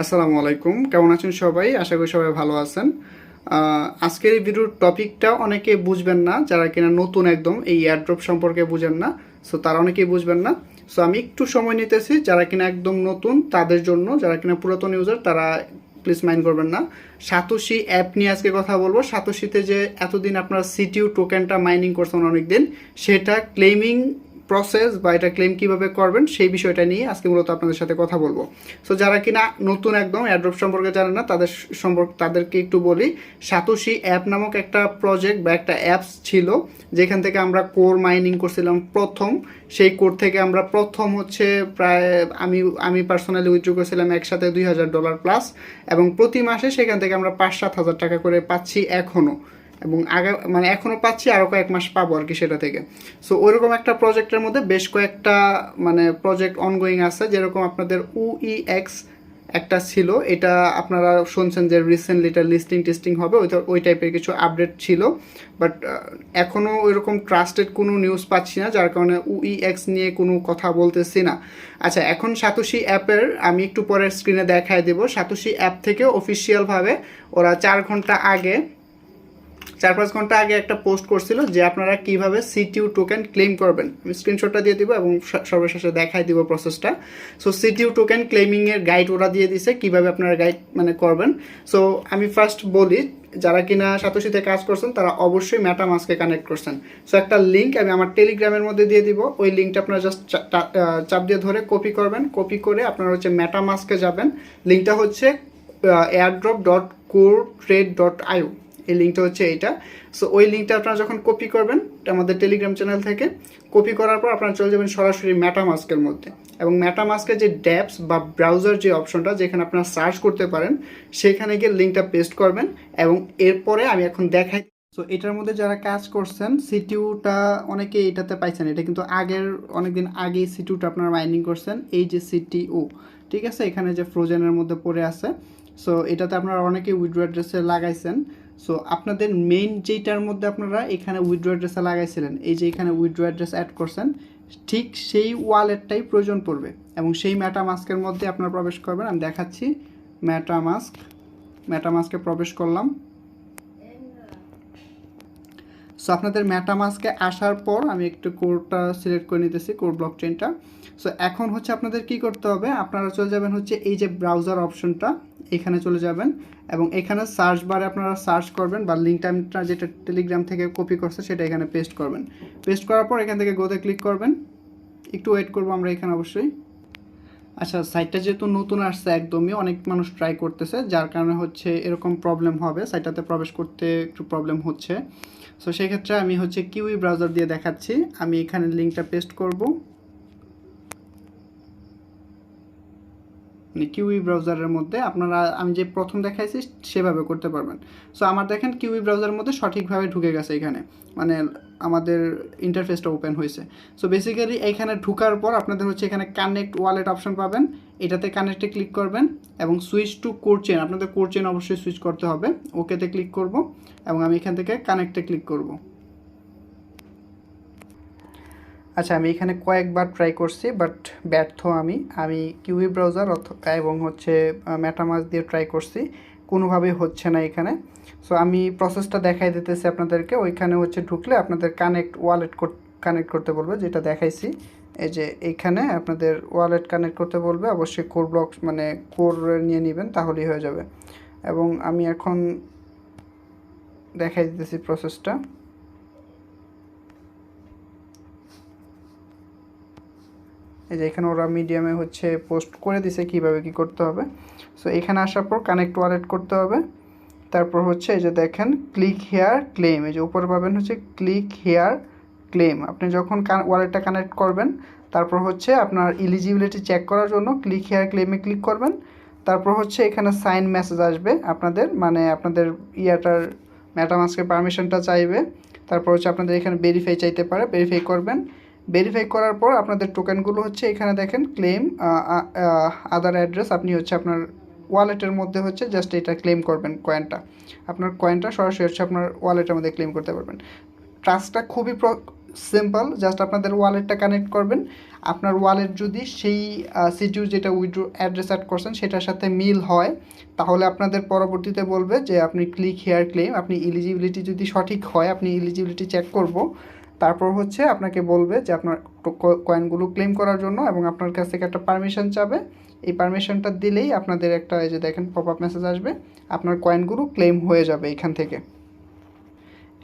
আসসালামু আলাইকুম। কেমন আছেন সবাই? আশা করি সবাই ভালো আছেন। আজকের এই ভিডিওর টপিকটা অনেকে বুঝবেন না, যারা কিনা নতুন একদম এই এয়ারড্রপ সম্পর্কে বুঝেন না সো তারা অনেকেই বুঝবেন না। সো আমি একটু সময় নিতেছি, যারা কিনা একদম নতুন, তাদের জন্য, যারা কিনা পুরাতন ইউজার তারা প্লিজ মাইন্ড করবেন না। সাতোশি অ্যাপ নিয়ে আজকে কথা বলব। সাতোশিতে যে এতদিন আপনারা সিটিউ টোকেনটা মাইনিং করছেন অনেকদিন, সেটা ক্লেমিং প্রসেস বা এটা ক্লেম কীভাবে করবেন, সেই বিষয়টা নিয়ে আজকে মূলত আপনাদের সাথে কথা বলব। সো যারা কিনা নতুন একদম অ্যাড্রপ সম্পর্কে জানেন না, তাদের সম্পর্কে, তাদেরকে একটু বলি সাতোশি অ্যাপ নামক একটা প্রজেক্ট বা একটা অ্যাপস ছিল, যেখান থেকে আমরা কোর মাইনিং করছিলাম প্রথম। সেই কোর থেকে আমরা প্রথম হচ্ছে প্রায়, আমি আমি পার্সোনালি উইথড্র করেছিলাম একসাথে দুই হাজার ডলার প্লাস এবং প্রতি মাসে সেখান থেকে আমরা পাঁচ সাত হাজার টাকা করে পাচ্ছি এখনও এবং আগা মানে এখনও পাচ্ছি আরও কয়েক মাস পাবো আর কি সেটা থেকে। সো ওইরকম একটা প্রজেক্টের মধ্যে বেশ কয়েকটা মানে প্রজেক্ট অনগোয়িং আছে। যেরকম আপনাদের উই এক্স একটা ছিল, এটা আপনারা শুনছেন যে রিসেন্টলি এটা লিস্টিং টেস্টিং হবে, ওই ওই টাইপের কিছু আপডেট ছিল। বাট এখনও ওইরকম ট্রাস্টেড কোনো নিউজ পাচ্ছি না, যার কারণে উই এক্স নিয়ে কোনো কথা বলতেছি না। আচ্ছা এখন সাতোশি অ্যাপের আমি একটু পরের স্ক্রিনে দেখায় দেবো। সাতোশি অ্যাপ থেকে অফিসিয়ালভাবে ওরা চার ঘণ্টা আগে চার পাঁচ ঘণ্টা আগে একটা পোস্ট করছিল যে আপনারা কীভাবে সিটিউ টোকেন ক্লেম করবেন। আমি স্ক্রিনশটটা দিয়ে দিব এবং সর্বশেষে দেখাই দিব প্রসেসটা সো সিটিউ টোকেন ক্লেমিং এর গাইড ওরা দিয়ে দিছে কীভাবে আপনারা গাইড মানে করবেন। সো আমি ফার্স্ট বলি, যারা কিনা সাতোশিতে কাজ করছেন, তারা অবশ্যই ম্যাটা মাস্কে কানেক্ট করছেন। সো একটা লিঙ্ক আমি আমার টেলিগ্রামের মধ্যে দিয়ে দিব। ওই লিঙ্কটা আপনারা জাস্ট চাপ দিয়ে ধরে কপি করবেন। কপি করে আপনারা হচ্ছে ম্যাটা মাস্কে যাবেন। লিঙ্কটা হচ্ছে airdrop dot core trade dot IO এই লিঙ্কটা হচ্ছে এইটা। সো ওই লিঙ্কটা আপনারা যখন কপি করবেন আমাদের টেলিগ্রাম চ্যানেল থেকে কপি করার পর আপনারা চলে যাবেন সরাসরি ম্যাটামাস্কের মধ্যে। এবং ম্যাটামাস্কের যে ড্যাপস বা ব্রাউজার যে অপশনটা যেখানে আপনারা সার্চ করতে পারেন, সেখানে গিয়ে লিঙ্কটা পেস্ট করবেন এবং এরপরে আমি এখন দেখাই। সো এটার মধ্যে যারা কাজ করছেন সিটিউটা অনেকে এটাতে পাইছেন। এটা কিন্তু আগের, অনেকদিন আগেই সিটিউটা আপনারা মাইনিং করছেন, এই যে সিটিউ ঠিক আছে? এখানে যে ফ্রোজেনের মধ্যে পড়ে আছে। সো এটাতে আপনারা অনেকে উইড্রো অ্যাড্রেসে লাগাইছেন। সো আপনাদের মেইন যেইটার মধ্যে আপনারা এখানে উইড্রো অ্যাড্রেসে লাগাইছিলেন, এই যে এখানে উইড্রো অ্যাড্রেস অ্যাড করছেন, ঠিক সেই ওয়ালেটটাই প্রয়োজন পড়বে এবং সেই ম্যাটা মাস্কের মধ্যে আপনারা প্রবেশ করবেন। আমি দেখাচ্ছি ম্যাটা মাস্ক ম্যাটা মাস্কে প্রবেশ করলাম। সো আপনাদের ম্যাটা ম্যাটামাস্কে আসার পর আমি একটু কোডটা সিলেক্ট করে নিতেছি কোড ব্লক চেনটা সো এখন হচ্ছে আপনাদের কি করতে হবে, আপনারা চলে যাবেন হচ্ছে এই যে ব্রাউজার অপশনটা এখানে চলে যাবেন এবং এখানে সার্চ বারে আপনারা সার্চ করবেন বা লিঙ্কটা যেটা টেলিগ্রাম থেকে কপি করছে সেটা এখানে পেস্ট করবেন। পেস্ট করার পর এখান থেকে গোতে ক্লিক করবেন। একটু ওয়েট করব আমরা এখানে অবশ্যই। আচ্ছা সাইটটা যেহেতু নতুন আসছে একদমই, অনেক মানুষ ট্রাই করতেছে, যার কারণে হচ্ছে এরকম প্রবলেম হবে সাইটটাতে প্রবেশ করতে একটু প্রবলেম হচ্ছে। সো সেক্ষেত্রে আমি হচ্ছে কিউই ব্রাউজার দিয়ে দেখাচ্ছি। আমি এখানে লিঙ্কটা পেস্ট করব। মানে কিউই ব্রাউজারের মধ্যে আপনারা, আমি যে প্রথম দেখাইছি সেভাবে করতে পারবেন। সো আমার দেখেন কিউই ব্রাউজারের মধ্যে সঠিকভাবে ঢুকে গেছে এখানে। মানে আমাদের ইন্টারফেসটা ওপেন হয়েছে। সো বেসিক্যালি এখানে ঢুকার পর আপনাদের হচ্ছে এখানে কানেক্ট ওয়ালেট অপশন পাবেন। এটাতে কানেক্টে ক্লিক করবেন এবং সুইচ টু কোর চেন আপনাদের কোর চেন অবশ্যই সুইচ করতে হবে। ওকেতে ক্লিক করব এবং আমি এখান থেকে কানেক্টে ক্লিক করব। আচ্ছা আমি এখানে কয়েকবার ট্রাই করছি বাট ব্যর্থ আমি। আমি কিউই ব্রাউজার এবং হচ্ছে ম্যাটামাস দিয়ে ট্রাই করছি। কোনোভাবেই হচ্ছে না এখানে। সো আমি প্রসেসটা দেখাই দিতেছি আপনাদেরকে। ওইখানে হচ্ছে ঢুকলে আপনাদের কানেক্ট ওয়ালেট কানেক্ট করতে বলবে, যেটা দেখাইছি। এই যে এইখানে আপনাদের ওয়ালেট কানেক্ট করতে বলবে, অবশ্যই কোর ব্লক মানে কোর নিয়ে নেবেন, তাহলেই হয়ে যাবে। এবং আমি এখন দেখাই দিতেছি প্রসেসটা এই যে এখানে ওরা মিডিয়ামে হচ্ছে পোস্ট করে দিছে কীভাবে কি করতে হবে। সো এখানে আসার পর কানেক্ট ওয়ালেট করতে হবে। তারপর হচ্ছে এই যে দেখেন ক্লিক হেয়ার ক্লেম এই যে উপরে পাবেন হচ্ছে ক্লিক হেয়ার ক্লেম আপনি যখন ওয়ালেটটা কানেক্ট করবেন, তারপর হচ্ছে আপনার ইলিজিবিলিটি চেক করার জন্য ক্লিক হেয়ার ক্লেমে ক্লিক করবেন। তারপর হচ্ছে এখানে সাইন মেসেজ আসবে আপনাদের মানে আপনাদের ইয়াটার ম্যাটামাস্কের পারমিশনটা চাইবে। তারপর হচ্ছে আপনাদের এখানে ভেরিফাই চাইতে পারে ভেরিফাই করবেন। ভেরিফাই করার পর আপনাদের টোকেনগুলো হচ্ছে এখানে দেখেন ক্লেম আদার অ্যাড্রেস আপনি হচ্ছে আপনার ওয়ালেটের মধ্যে হচ্ছে জাস্ট এটা ক্লেম করবেন কয়েনটা আপনার কয়েনটা সরাসরি হচ্ছে আপনার ওয়ালেটের মধ্যে ক্লেম করতে পারবেন। ট্রাস্টটা খুবই সিম্পল জাস্ট আপনাদের ওয়ালেটটা কানেক্ট করবেন। আপনার ওয়ালেট যদি সেই সিটিউ যেটা উইড্রো অ্যাড্রেস অ্যাড করছেন সেটার সাথে মিল হয়, তাহলে আপনাদের পরবর্তীতে বলবে যে আপনি ক্লিক হেয়ার ক্লেম আপনি ইলিজিবিলিটি যদি সঠিক হয়, আপনি ইলিজিবিলিটি চেক করব। তারপর হচ্ছে আপনাকে বলবে যে আপনার কয়েনগুলো ক্লেম করার জন্য এবং আপনার কাছ থেকে একটা পারমিশন চাবে। এই পারমিশনটা দিলেই আপনাদের একটা এই যে দেখেন পপ আপ মেসেজ আসবে, আপনার কয়েনগুলো ক্লেম হয়ে যাবে এখান থেকে।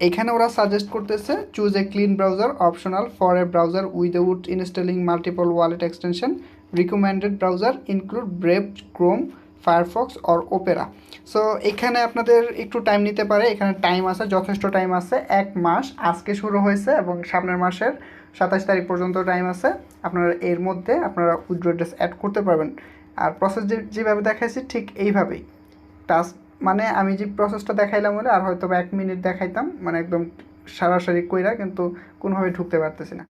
এখানে ওরা সাজেস্ট করতেছে choose a clean browser optional for a browser without installing multiple wallet extension recommended browser include Brave Chrome Firefox or Opera so এখানে আপনাদের একটু টাইম নিতে পারে। এখানে টাইম আছে, যথেষ্ট টাইম আছে। এক মাস আজকে শুরু হয়েছে এবং সামনের মাসের সাতাশ তারিখ পর্যন্ত টাইম আছে। আপনারা এর মধ্যে আপনারা উইড্রো অ্যাড্রেস অ্যাড করতে পারবেন। আর প্রসেস যেভাবে দেখাইছি ঠিক এইভাবেই। টাস্ক মানে আমি যে প্রসেসটা দেখাইলাম বলে আর হয়তো এক মিনিট দেখাইতাম মানে একদম সারাসারি কইরা, কিন্তু কোনোভাবে ঢুকতে পারতেছি না।